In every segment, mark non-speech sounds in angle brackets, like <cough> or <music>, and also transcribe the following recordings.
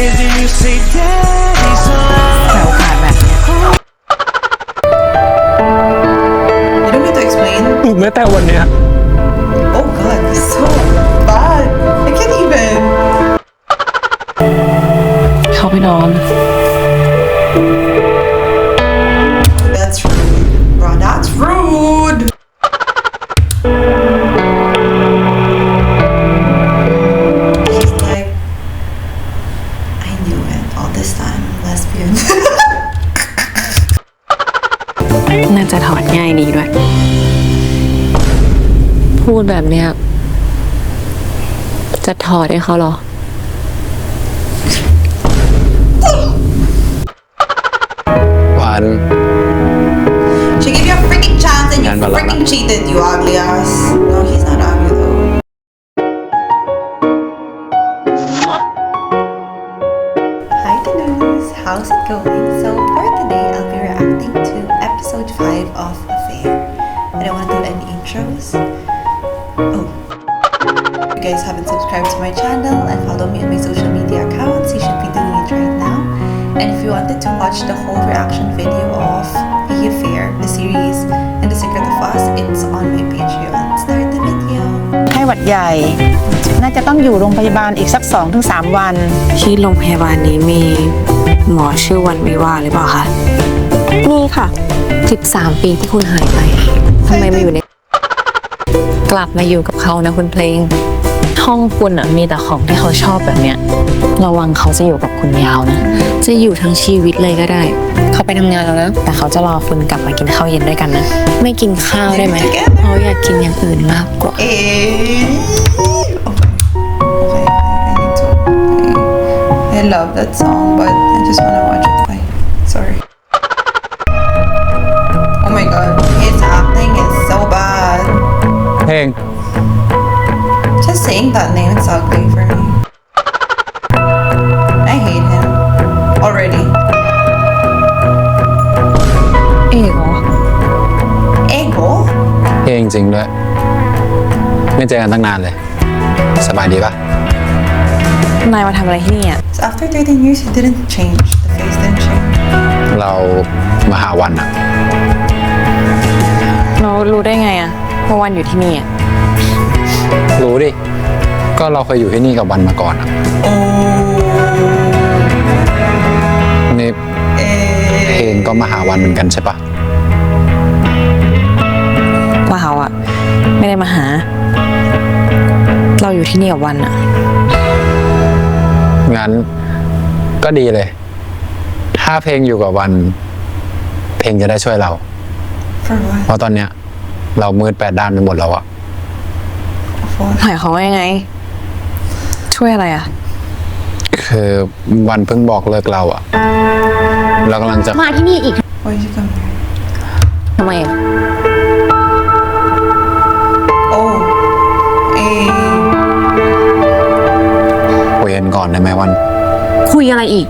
Is it you say ดให้เขาเหรอ วัน she gave you a freaking chance and you Yan, wala freaking na. cheated, you ugly ass. No, he's not ugly though. Hi Denise, how's it going? So guys haven't subscribed to my channel and follow me on my social media accounts, you should be doing it right now. And if you wanted to watch the whole reaction video of The Affair, the series, and The Secret of Us, it's on my Patreon. Start the video. ไข้หวัดใหญ่ น่าจะต้องอยู่โรงพยาบาลอีกสัก 2-3 วัน ที่โรงพยาบาลนี้มีหมอชื่อวันวิวาหรือเปล่าคะนี่ค่ะ 13 ปีที่คุณหายไปทำไมมาอยู่ใน กลับมาอยู่กับเขานะคุณเพลง ห้องคุณอะมีแต่ของที่เขาชอบแบบเนี้ย ระวังเขาจะอยู่กับคุณยาวนะ จะอยู่ทั้งชีวิตเลยก็ได้ เขาไปทำงานแล้วนะ แต่เขาจะรอคุณกลับมากินข้าวเย็นด้วยกันนะ ไม่กินข้าวได้ไหมเขาอยากกินอย่างอื่นมากกว่า Eh. Okay. Okay, I need to. I, I love that song, but I just want to watch it play. Sorry. Oh my god, his acting is so bad. เพลง Just saying that name is ugly for me. I hate him already. เอกเหรอ Ego? เพลงจริงด้วย ไม่เจอกันตั้งนานเลย สบายดีปะนายมาทำอะไรที่นี่อะ So after 13 years, he didn't change. The face didn't change. เรามาหาวันอะเรารู้ได้ไงอะว่าวันอยู่ที่นี่อะ รู้ดิ ก็เราเคยอยู่ที่นี่กับวันมาก่อนอะนี่เพลงก็มาหาวันเหมือนกันใช่ปะว่าเขาอะไม่ได้มาหา เราอยู่ที่นี่กับวันอะงั้นก็ดีเลย ถ้าเพลงอยู่กับวัน เพลงจะได้ช่วยเรา For เพ what? ราะตอนเนี้ย เรามืดแปดด้านไปหมดแล้วอะ For what? หมายความว่ายังไง ช่วยอะไรอะคือวันเพิ่งบอกเลิกเราอะเรากำลังจะมาที่นี่อีก Why did you come here? ทำไมอะ Oh. Eh. คุยกันก่อนได้ไหมวัน คุยอะไรอีก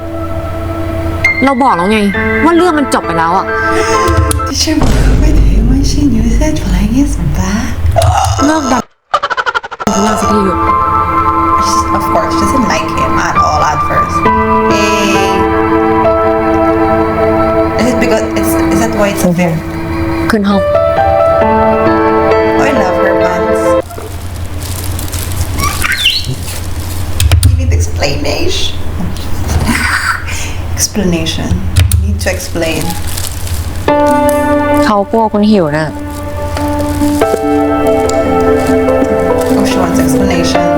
เราบอกแล้วไง ว่าเรื่องมันจบไปแล้วอะ Did she break up with him when she knew that Flying is back? เลิกดับเลิกสักทีอยู่ She, first. Eh. Is it because it's, is that why it's unfair? ขึ้นห้อง Oh, I love her pants. You need explanation. explanation. You need to explain. เขากลัวคุณหิวน่ะ Oh, she wants explanation.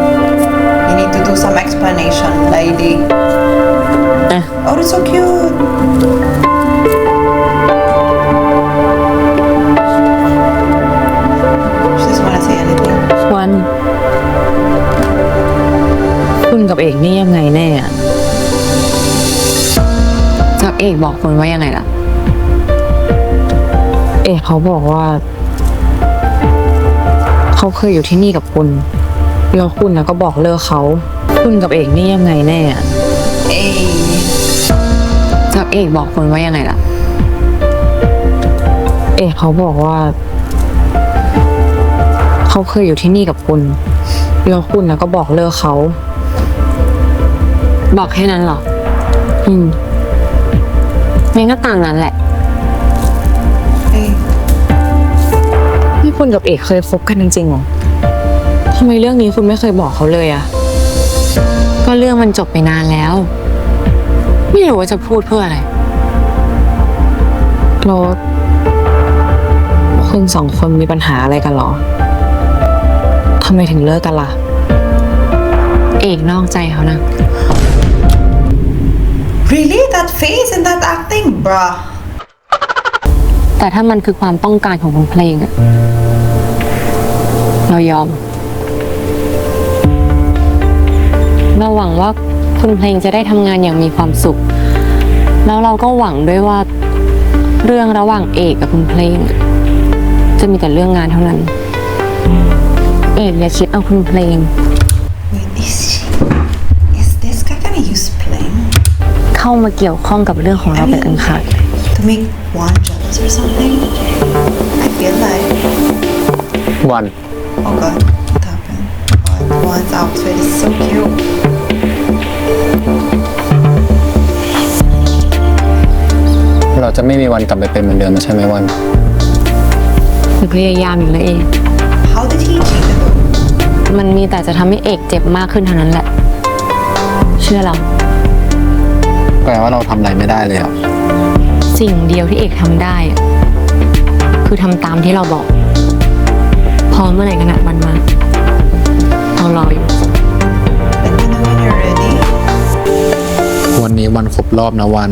Explanation, lady. อะ Oh, that's so cute. She doesn't want to say anything. วัน คุณกับเอกนี่ยังไงแน่อะจากเอกบอกคุณว่ายังไงล่ะ เอกเขาบอกว่า เขาเคยอยู่ที่นี่กับคุณ แล้วคุณนะก็บอกเลิกเขา คุณกับเอกนี่ยังไงแน่อะ Hey. จากเอกบอกคุณว่ายังไงล่ะ เอกเขาบอกว่า เขาเคยอยู่ที่นี่กับคุณ แล้วคุณนะก็บอกเลิกเขา บอกแค่นั้นเหรอ อืมงั้นก็ตามนั้นแหละ Hey, นี่คุณกับเอกเคยคบกันจริงๆเหรอทำไมเรื่องนี้คุณไม่เคยบอกเขาเลยอะ ก็เรื่องมันจบไปนานแล้ว ไม่รู้ว่าจะพูดเพื่ออะไรโรสคุณสองคนมีปัญหาอะไรกันเหรอทำไมถึงเลิกกันล่ะ เอกนอกใจเขานะ really? That face and that acting, bruh. แต่ถ้ามันคือความต้องการของคุณเพลงอะเรายอม เราหวังว่าคุณเพลงจะได้ทำงานอย่างมีความสุข แล้วเราก็หวังด้วยว่าเรื่องระหว่างเอกกับคุณเพลงอะจะมีแต่เรื่องงานเท่านั้น เอกอย่าคิดเอาคุณเพลง Wait, is she? Is this guy gonna use playing เข้ามาเกี่ยวข้องกับเรื่องของเราเป็นอันขาด to make one jealous or something? I feel like. วัน Oh god, what happened? God, one's outfit is so cute. เราจะไม่มีวันกลับไปเป็นเหมือนเดิมแล้วใช่ไหมวันหรือพยายามอยู่แล้วเอง How did he cheat though? มันมีแต่จะทำให้เอกเจ็บมากขึ้นเท่านั้นแหละ เชื่อเรา แปลว่าเราทำอะไรไม่ได้เลยเหรอสิ่งเดียวที่เอกทำได้อะคือทำตามที่เราบอกพอเมื่อไหร่ขนาดวันมาเรารออยู่ Let me know when you're ready. วันนี้วันครบรอบนะวัน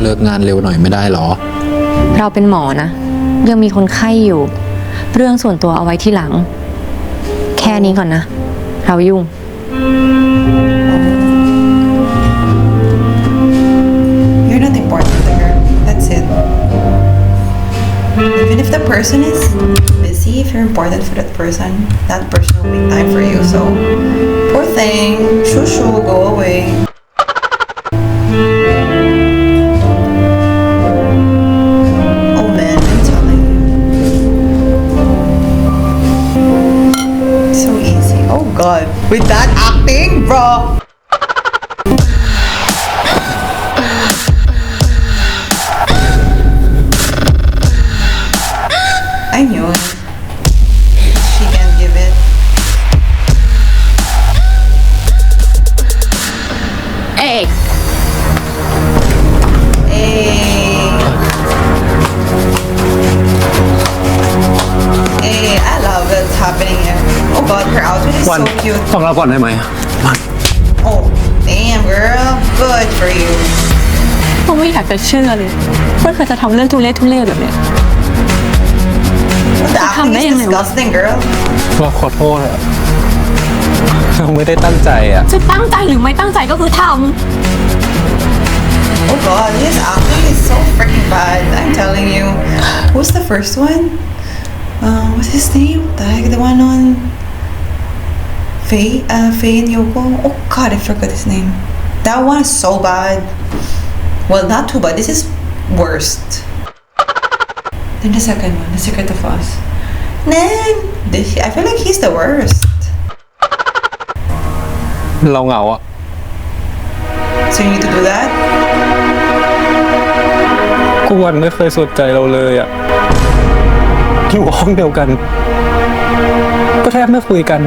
เลิกงานเร็วหน่อยไม่ได้เหรอ เราเป็นหมอนะ ยังมีคนไข้อยู่ เรื่องส่วนตัวเอาไว้ที่หลัง แค่นี้ก่อนนะ เรายุ่ง If you're important for that person, that person will make time for you. So, poor thing. Shoo shoo, go away. วัน so cute. ฟังเราก่อนได้ไหมวัน Oh, damn girl. Good for you. ผมไม่อยากจะเชื่อเลยว่าเธอจะทำเรื่องทุเรศทุเรศแบบเนี้ย What the acting Come is in. disgusting, girl. เราขอโทษอะเราไม่ได้ตั้งใจอะจะตั้งใจหรือไม่ตั้งใจก็คือท Oh god, his acting is so freaking bad. I'm telling you. Who's the first one? Uh, what's his name? The heck, the one on Faye, uh, Faye and Yoko. Oh god, I forgot his name. That one is so bad. Well, not too bad. This is worst. Then the second one, The Secret of Us. Then this, I feel like he's the worst. เราเหงาอะ So you need to do that. กูวันไม่เคยสนใจเราเลยอะอยู่ห้องเดียวกัน ก็แทบไม่คุยกัน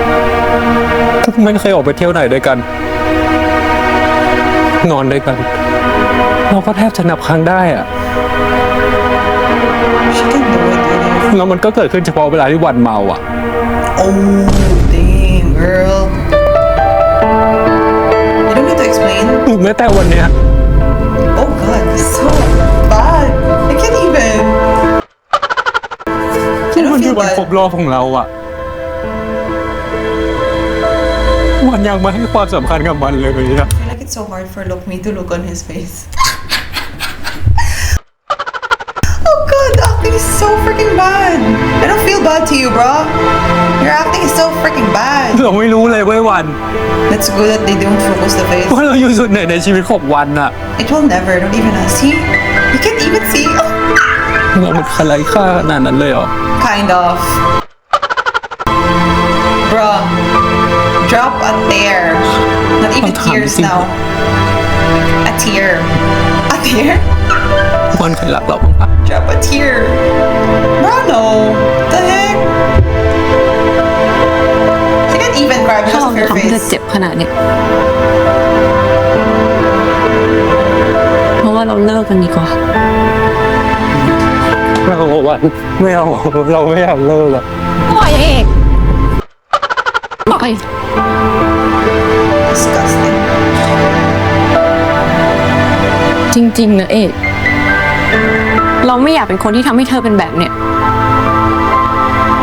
ก็ ไม่เคยออกไปเที่ยวไหนด้วยกัน นอนด้วยกัน เราก็แทบจะนับครั้งได้อะ She can do it. Really. แล้วมันก็เกิดขึ้นเฉพาะเวลาที่วันเมาอะ Oh, damn, girl. You don't need to explain. หรือแม้แต่วันเนี้ย Oh god, it's so bad. I can't even. I มัน don't คือ feel วันครบ bad. รอบของเราอะ วันยังไม่ให้ความสำคัญกับมันเลยอะ I feel like it's so hard for look me to look on his face. oh god, the acting is so freaking bad. I don't feel bad to you, bro. Your acting is so freaking bad. เราไม่รู้เลยเว้ยวัน That's good that they don't focus the face. ว่าเราอยู่สุดไหนในชีวิตของวันอะ It will never, don't even ask. See? You can't even see. เรามันอะไรค่าขนาดนั้นเลยเหรอ Kind of. Drop a tear. Not even Ang tears tamis now. A tear. A tear? <laughs> วันเคยรักเราบ้างปะ Drop a tear. Brano. The heck? She can't even cry ถ้า because เรา of her ทำให้เธอ face. เจ็บขนาดเนี้ยเพราะว่าเราเลิกกันดีกว่า เราวันไม่เอาเราไม่อยากเลิกอะ ปล่อยเอกปล่อย Disgusting. จริงๆนะเอก เราไม่อยากเป็นคนที่ทำให้เธอเป็นแบบเนี้ย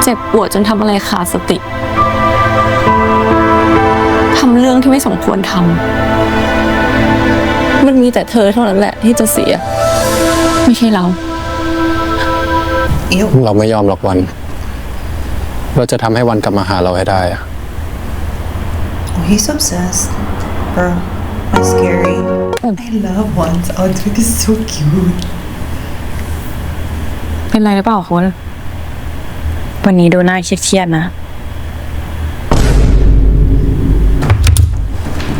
เจ็บปวดจนทำอะไรขาดสติ ทำเรื่องที่ไม่สมควรทำ มันมีแต่เธอเท่านั้นแหละที่จะเสีย ไม่ใช่เรา Ew. เราไม่ยอมหรอกวัน เราจะทำให้วันกลับมาหาเราให้ได้อะ Oh, he's obsessed. Bro, that's scary. I love One's outfit is so cute. เป็นไรหรือเปล่าคุณวันนี้ดูหน้าเครียดๆนะ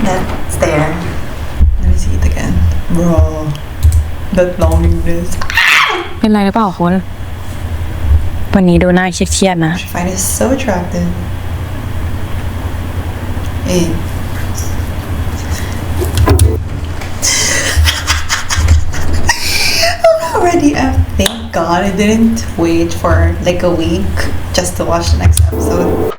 That's there. Let me see it again. Bro, that loneliness. เป็นไรหรือเปล่าคุณวันนี้ดูหน้าเครียดๆนะ I find it so attractive. I'm already up. Thank God I didn't wait for like a week just to watch the next episode.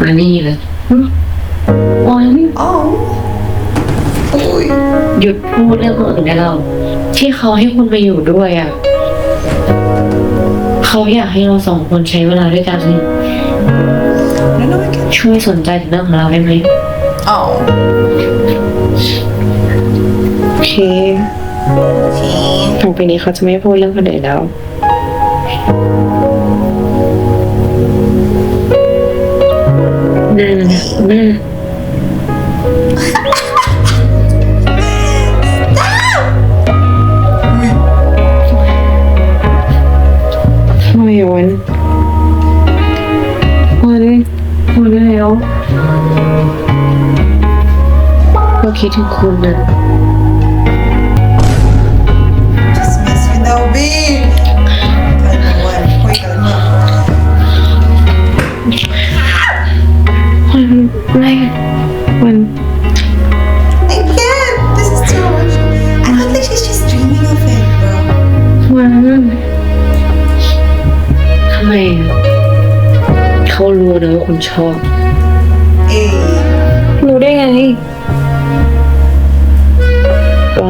มานี่เลยวัน Oh. Oy. หยุดพูดเรื่องคนอื่นได้แล้วที่เขาให้คุณไปอยู่ด้วยอะเขาอยากให้เราสองคนใช้เวลาด้วยกัน I don't know I can. ช่วยสนใจถึงเรื่องของเราได้ไหม Oh. โอเค Okay. ต่อไปนี้เขาจะไม่พูดเรื่องคนอื่นแล้ว น่าน่าทำไมวันวันวันแล้วเราคิดถึงคุณนะ วันไม่วัน I can't. This is too much. I don't think she's just dreaming of it, bro. วันทำไมอะเขารู้นะว่าคุณชอบ Hey. รู้ได้ไง ก็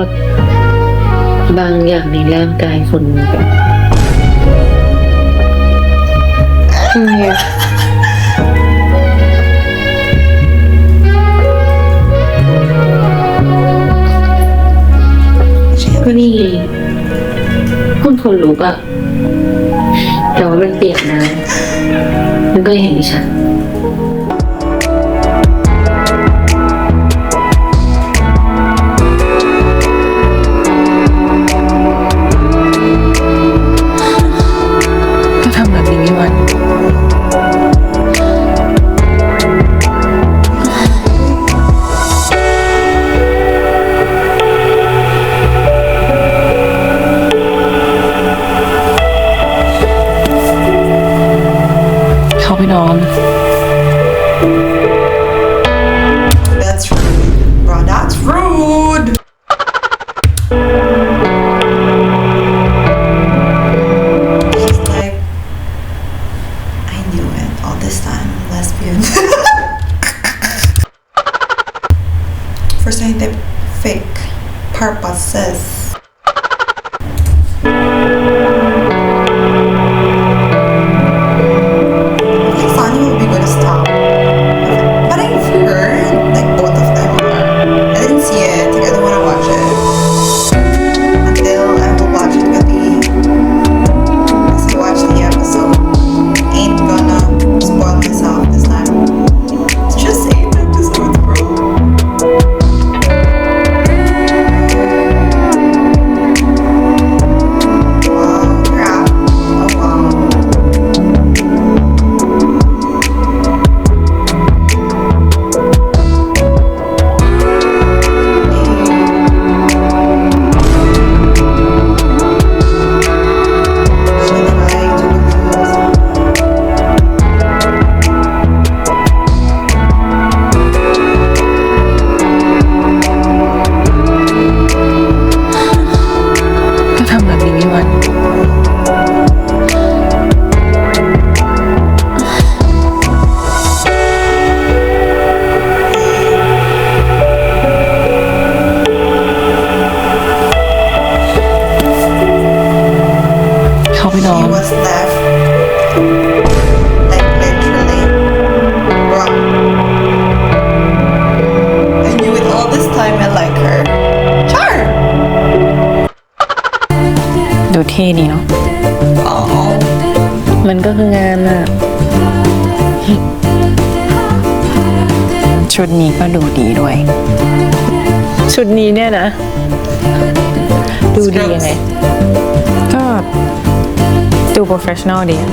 บางอย่างในร่างกายคนมันแบบทำไมอะ คนรู้อะแต่ว่ามันเปียกน้ำมันก็เห็นดิฉัน ก็ดูดีด้วย ชุดนี้เนี่ยนะ ดูดียังไง ก็ดูโปรเฟชชั่นอลดีอะ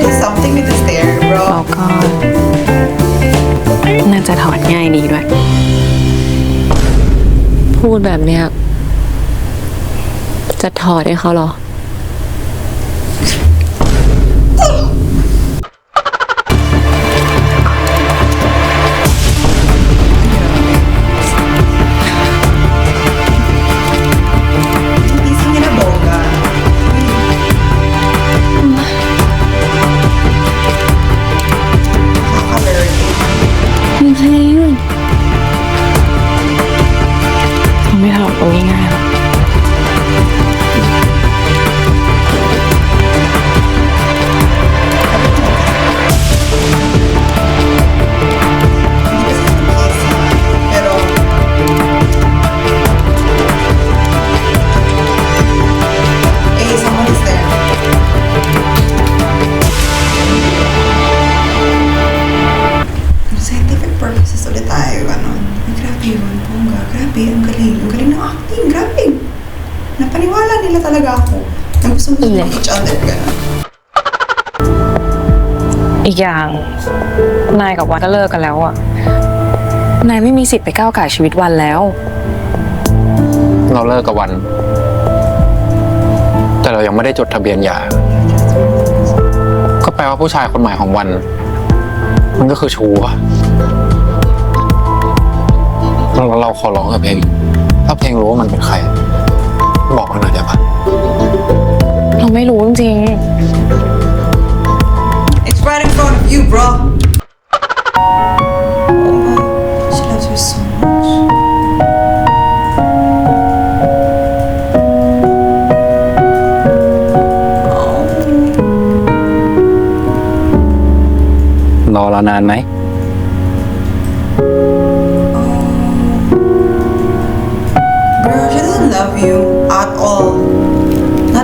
there's something with this hair, แล้ว bro. ก็ น่าจะถอดง่ายดีด้วย พูดแบบเนี้ย จะถอดให้เขาเหรอ gusto mo Ile. ko yan. อีกอย่าง นายกับวันก็เลิกกันแล้วอะนายไม่มีสิทธิ์ไปก้าวไก่ายชีวิตวันแล้ว เราเลิกกับวัน แต่เรายังไม่ได้จดทะเบียนหย่า ก็แปลว่าผู้ชายคนใหม่ของวัน มันก็คือชูปะเราเราขอร้องกับเพลงถ้าเพลงรู้ว่ามันเป็นใคร บอกเราหน่อยได้ปะ ไม่รู้จริง It's right in front of you, bro. Oh my, she loves her so much. Oh, รอเรานานไหม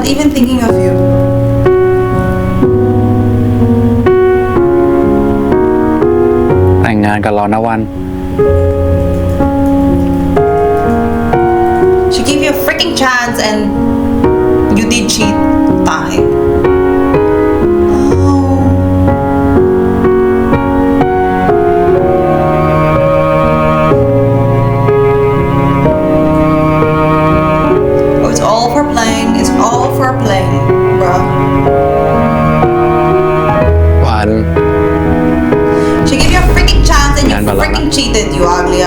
even thinking of you. แต่งงานกับเรานะวัน She gave you a freaking chance and you did cheat. Wala freaking cheated, you ugly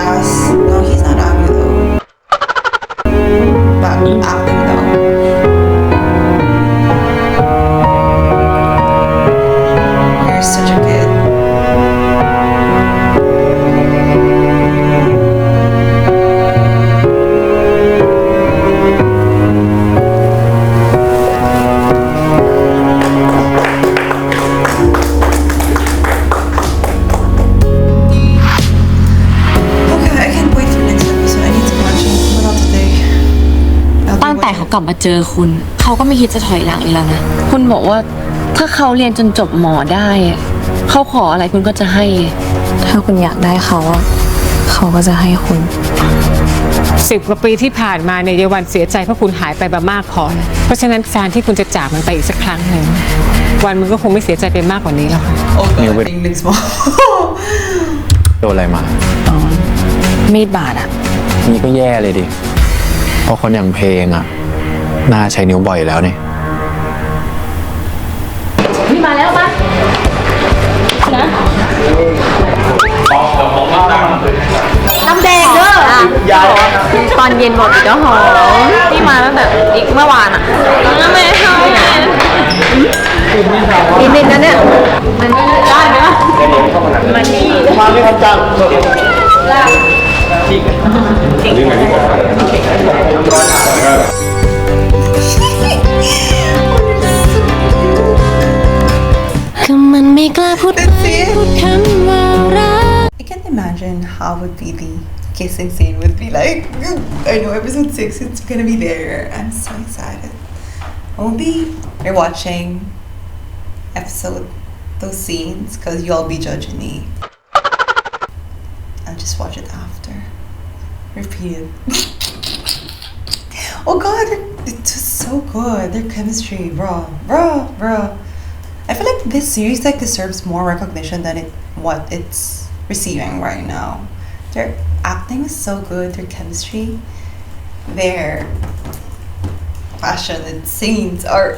เขากลับมาเจอคุณ เขาก็ไม่คิดจะถอยหลังอีกแล้วนะ คุณบอกว่าถ้าเขาเรียนจนจบหมอได้อะเขาขออะไรคุณก็จะให้ ถ้าคุณอยากได้เขาอะเขาก็จะให้คุณ สิบกว่าปีที่ผ่านมาเนี่ยยายวันเสียใจเพราะคุณหายไปมามากพอแล้วเพราะฉะนั้นการที่คุณจะจากมันไปอีกสักครั้งหนึ่งวันมันก็คงไม่เสียใจไปมากกว่านี้แล้วค่ะ Oh god, New I with- think next month. โดนอะไรมา มีดบาดอะนี่ก็แย่เลยดิเพราะคนอย่างเพลงอะ น่าใช้นิ้วบ่อยแล้วนี่น้ำแดงเด้อตอนเย็นบอกอีกก็หอมที่มาตั้งแต่อีกเมื่อวานอะไม่ใช่อีกนิดนะเนี่ยมันได้ไหมล่ะมันนี่ก็ มันไม่กล้าพูดไป That's it. พูดคำว่ารัก I can't imagine how would be the kissing scene would be like, I know episode 6 it's gonna be there. I'm so excited. I won't be rewatching episode, those scenes, because you'll be judging me. I'll just watch it after. Repeat it. <laughs> oh god, it- it's just so good. Their chemistry, bro, bro, bro. This series like deserves more recognition than it what it's receiving right now. Their acting is so good. Their chemistry, their passionate scenes are.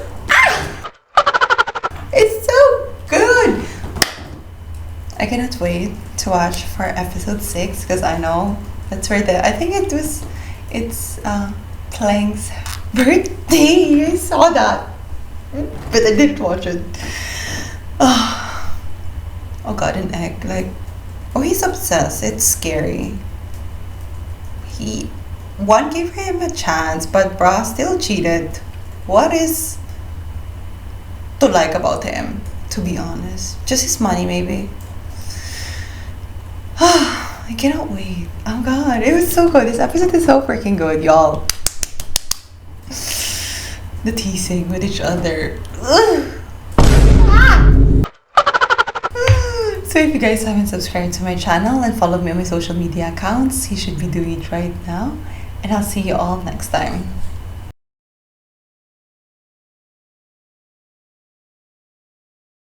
it's so good. I cannot wait to watch for episode six because I know that's where the I think it was it's uh, Plank's <laughs> birthday. I saw that, but I didn't watch it. God, an egg like oh he's obsessed. It's scary. He one gave him a chance, but Bra still cheated. What is to like about him? To be honest, just his money maybe. <sighs> I cannot wait. Oh god, it was so good. This episode is so freaking good, y'all. <sighs> The teasing with each other. Ugh. So if you guys haven't subscribed to my channel and followed me on my social media accounts, you should be doing it right now. And I'll see you all next time.